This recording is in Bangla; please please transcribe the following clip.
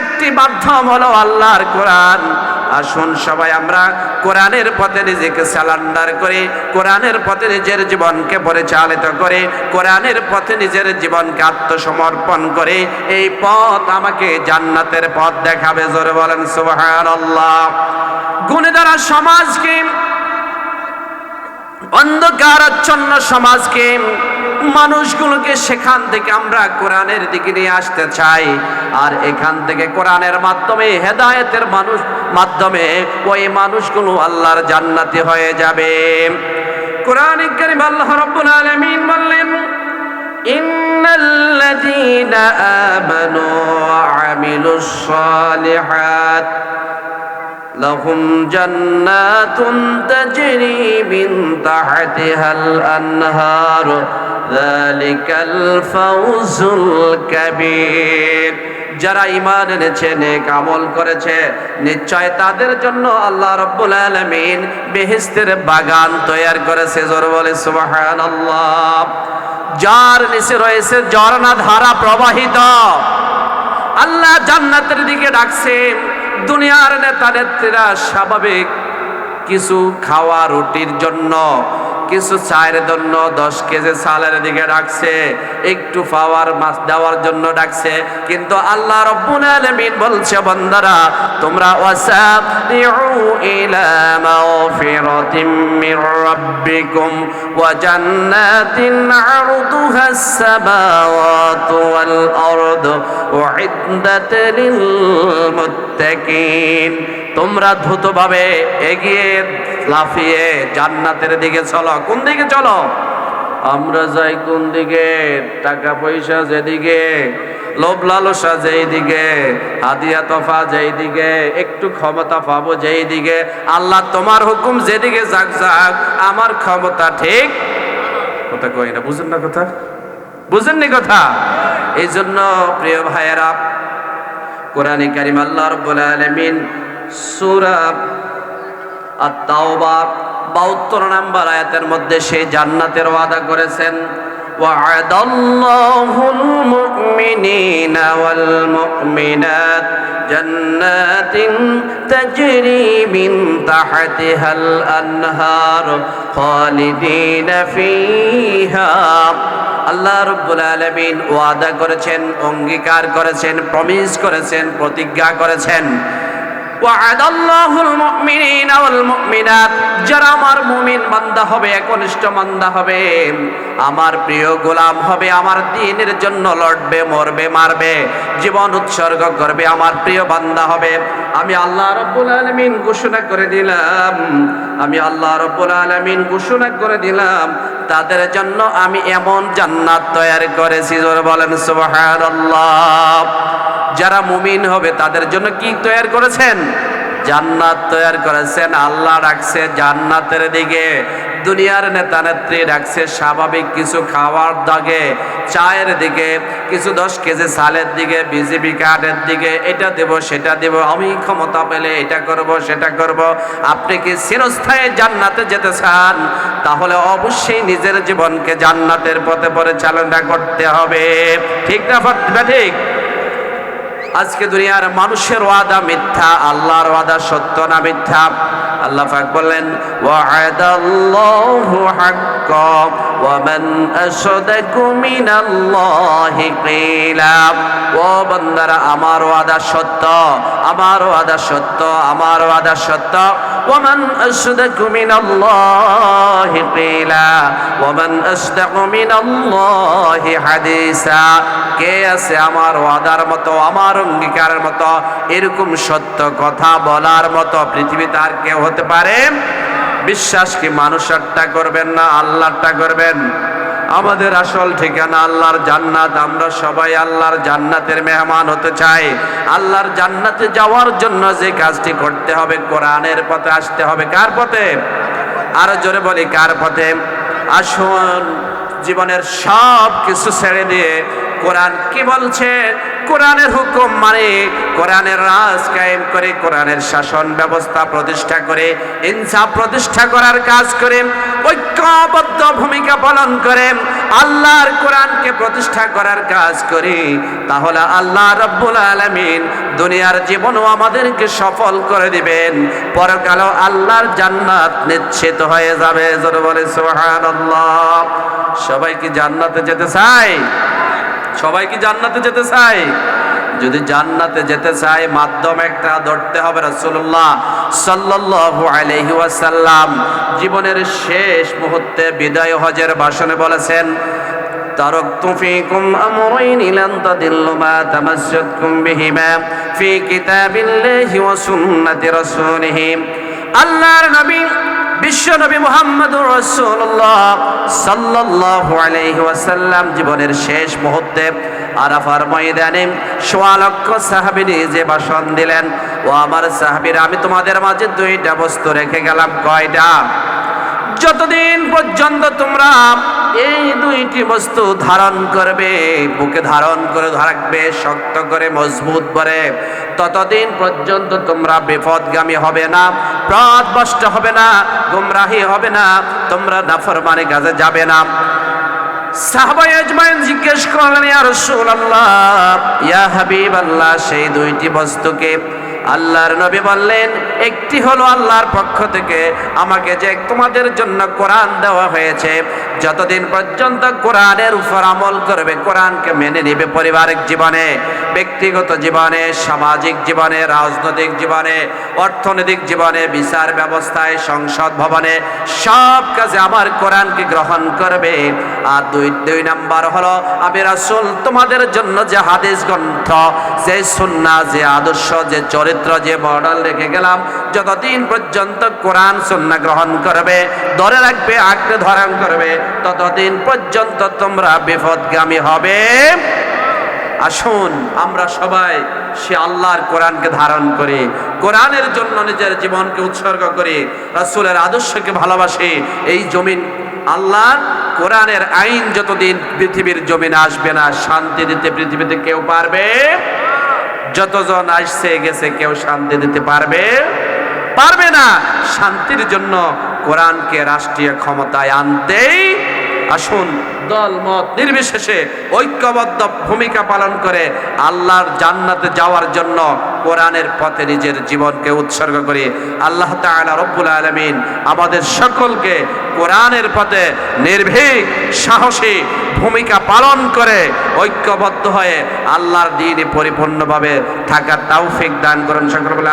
একটি মাধ্যম হলো আল্লাহর কোরআন। আসুন সবাই, আমরা কোরআনের পথে নিজেকে স্যালান্ডার করে, কোরআনের পথে নিজের জীবনকে পরিচালিত করে, কোরআনের পথে নিজের জীবনকে আত্মসমর্পণ করে। এই পথ আমাকে জান্নাতের পথ দেখাবে, জোরে বলেন সুবহানাল্লাহ। গুণে দ্বারা সমাজকে, অন্ধকারাচ্ছন্ন সমাজকে মানুষগুলোকে সেখান থেকে আমরা কোরআনের দিকে নিয়ে আসতে চাই। আর এখান থেকে কোরআনের মাধ্যমে, হেদায়েতের মানুষ, মাধ্যমে ওই মানুষগুলো আল্লাহর জান্নাতি হয়ে যাবে। কোরআন কারীম আল্লাহ রাব্বুল আলামিন বললেন, ইন্নাল্লাযীনা আমানু ওয়া لهم جنات تجري من تحتها الأنهار ذلك الفوز الكبير যারা ইমান এনেছে নেক আমল করেছে নিশ্চয় তাদের জন্য আল্লাহ রব্বুল আলামিন বেহেশতের বাগান তৈরি করেছে জোর বলে সুবহানাল্লাহ যার নিচে রয়েছে ঝর্ণা ধারা প্রবাহিত আল্লাহ জান্নাতের দিকে ডাকছেন দুনিয়ার নেতা নেত্রীরা স্বাভাবিক কিছু খাওয়া রুটির জন্য, কিছু চায়ের জন্য দশ কেজি চালের দিকে ডাকছে, একটু পাওয়ার মাছ দেওয়ার জন্য ডাকছে। কিন্তু আল্লাহ রব্বুল আলামিন বলছে বন্ধারা তোমরা ওয়াসাতিউ ইলা তোমরা দ্রুতভাবে এগিয়ে লাফিয়ে জান্নাতের দিকে চলো। কোন দিকে চলো? আমরা যাই কোন দিকে? টাকা পয়সা যেদিকে, লোভ লালসা যেই দিকে হাদিয়া তফা যেই দিকে একটু ক্ষমতা পাবো যেই দিকে আল্লাহ তোমার হুকুম যেদিকে যাক যাক, আমার ক্ষমতা ঠিক? কথা কই না, বুঝেন না কথা? বুঝেননি কথা? এই জন্য প্রিয় ভাইয়েরা কোরআনে কারিম আল্লাহ রব্বুল আলামিন সূরা আত-তাওবা 72 নম্বর আয়াতের মধ্যে সেই জান্নাতের ওয়াদা করেছেন وعد الله المؤمنين والمؤمنات جنات تجري من تحتها الأنهار خالدين فيها আল্লাহ রব্বুল আলামিন ওয়াদা করেছেন অঙ্গীকার করেছেন প্রমিস করেছেন প্রতিজ্ঞা করেছেন وعد الله المؤمنين والمؤمنات যারা আমার মুমিন বান্দা হবে একনিষ্ঠ বান্দা হবে আমার প্রিয় গোলাম হবে আমার দ্বীনের জন্য লড়বে মরবে মারবে জীবন উৎসর্গ করবে আমার প্রিয় বান্দা হবে আমি আল্লাহ রাব্বুল আলামিন ঘোষণা করে দিলাম আমি আল্লাহ রাব্বুল আলামিন ঘোষণা করে দিলাম তাদের জন্য আমি এমন জান্নাত তৈরি করেছি জোরে বলেন সুবহানাল্লাহ যারা মুমিন হবে তাদের জন্য কি তৈরি করেছেন? জান্নাত তৈরি করেছেন। আল্লাহ রাখছে জান্নাতের দিকে। দুনিয়ার নেতা নেত্রী রাখছে স্বাভাবিক কিছু খাওয়ার দাগে, চায়ের দিকে, কিছু দশ কেজি সালের দিকে বিজেপি কার্ডের দিকে, এটা দেব, সেটা দেব, আমি ক্ষমতা পেলে এটা করব, সেটা করব। আপনি কি চিরস্থায়ী জান্নাতে যেতে চান? তাহলে অবশ্যই নিজের জীবনকে জান্নাতের পথে পরিচালনা করতে হবে। ঠিক না ঠিক? আজকে দুনিয়ার মানুষের ওয়াদা মিথ্যা, আল্লাহর ওয়াদা সত্য না মিথ্যা? আল্লাহ পাক বললেন ওয়া'দাল্লাহু হাক্কা। ওয়া মান আশদাকু মিনাল্লাহি কিলা ও বান্দারা আমার ওয়াদা সত্য আমার ওয়াদা সত্য আমার ওয়াদা সত্য ومن أصدق من الله قيلا ومن أصدق من الله حديثا কে আছে আমার ওয়াদার মতো আমার অঙ্গীকারের মতো এরকম সত্য কথা বলার মতো পৃথিবীতে আর কেউ হতে পারে বিশ্বাস কি মানুষেরটা করবেন না আল্লাহরটা করবেন। আমাদের আসল ঠিকানা আল্লাহর জান্নাত, আমরা সবাই আল্লাহর জান্নাতের মেহমান হতে চাই। আল্লাহর জান্নাতে যাওয়ার জন্য যে কাজটি করতে হবে, কোরআনের পথে আসতে হবে। কার পথে? আরও জোরে বলি, কার পথে? আসুন, জীবনের সব কিছু ছেড়ে দিয়ে কোরআন কি বলছে? কোরআনের হুকুম মানে কোরআনের রাজ কায়েম করে, কোরআনের শাসন ব্যবস্থা প্রতিষ্ঠা করে, ইনসাফ প্রতিষ্ঠা করার কাজ করে, ঐক্যবদ্ধ ভূমিকা পালন করে, আল্লাহর কোরআনকে প্রতিষ্ঠা করার কাজ করি। তাহলে আল্লাহ রব্বুল আলামিন দুনিয়ার জীবনও আমাদেরকে সফল করে দিবেন। পরকালও আল্লাহর জান্নাত নিশ্চিত হয়ে যাবে। জোরে বলে সুবহানাল্লাহ। সবাই কি জান্নাতে যেতে চায়? সবাই কি জান্নাতে যেতে চায় যদি জান্নাতে যেতে চায় মাধ্যম একটা ধরতে হবে রাসূলুল্লাহ সাল্লাল্লাহু আলাইহি ওয়াসাল্লাম জীবনের শেষ মুহূর্তে বিদায় হজের ভাষণে বলেছেন تركت فيكم أمرين لن تضلوا ما تمسكتم بهما في كتاب الله وسنة رسوله আল্লাহর নবী বিশ্ব নবী মুহাম্মদুর রাসূলুল্লাহ সাল্লাল্লাহু আলাইহি ওয়াসাল্লাম জীবনের শেষ মুহূর্তে আরাফার ময়দানে সোয়ালক্ষ সাহাবী যে ভাষণ দিলেন, ও আমার সাহাবীরা, আমি তোমাদের মাঝে দুইটা বস্তু রেখে গেলাম। কয়টা? যতদিন পর্যন্ত তোমরা এই দুইটি বস্তু ধারণ করবে, বুকে ধারণ করে রাখবে, শক্ত করে, মজবুত করে। ততদিন পর্যন্ত তোমরা বিপদগামী হবে না পথভ্রষ্ট হবে না, গুমরাহি হবে না, তোমরা নাফরমানি কাজে যাবে না। সাহাবাই জিজ্ঞেস করলেন, ইয়া রাসূলুল্লাহ, ইয়া সেই দুইটি বস্তুকে আল্লাহর নবী বললেন, একটি হলো আল্লাহর পক্ষ থেকে আমাকে যে তোমাদের জন্য কোরআন দেওয়া হয়েছে। যতদিন পর্যন্ত কোরআনের উপর আমল করবে, কোরআনকে মেনে নেবে পারিবারিক জীবনে, ব্যক্তিগত জীবনে, সামাজিক জীবনে, রাজনৈতিক জীবনে, অর্থনৈতিক জীবনে, বিচার ব্যবস্থায়, সংসদ ভবনে, সব কাজে আমার কোরআনকে গ্রহণ করবে। আর দুই দুই নাম্বার হলো, আমি রাসুল তোমাদের জন্য যে হাদিস গ্রন্থ, যে সুন্না যে আদর্শ, যে চরিত্র যে মডেল রেখে গেলাম, যতদিন পর্যন্ত কোরআন সুন্না গ্রহণ করবে, ধরে রাখবে, আঁকড়ে ধারণ করবে, ততদিন পর্যন্ত তোমরা বিপদগামী হবে। আসুন, আমরা সবাই সে আল্লাহর কোরআনকে ধারণ করি, কোরআনের জন্য নিজের জীবনকে উৎসর্গ করি, রাসূলের আদর্শকে ভালোবাসি, এই জমিন আল্লাহর কোরআনের আইন যতদিন পৃথিবীর জমিনে আসবে না, শান্তি দিতে পৃথিবীতে কেউ পারবে? যতজন আসছে, গেছে, কেউ শান্তি দিতে পারবে? পারবে না। শান্তির জন্য কোরআনকে রাষ্ট্রীয় ক্ষমতায় আনতেই আসুন, দল, মত নির্বিশেষে ঐক্যবদ্ধ ভূমিকা পালন করে আল্লাহর জান্নাতে যাওয়ার জন্য কোরআনের পথে নিজের জীবনকে উৎসর্গ করি। আল্লাহ তাআলা রব্বুল আলামিন আমাদের সকলকে কোরআনের পথে নির্ভীক, সাহসী ভূমিকা পালন করে ঐক্যবদ্ধ হয়ে আল্লাহর দিনে পরিপূর্ণভাবে থাকার তৌফিক দান করুন সকল বলে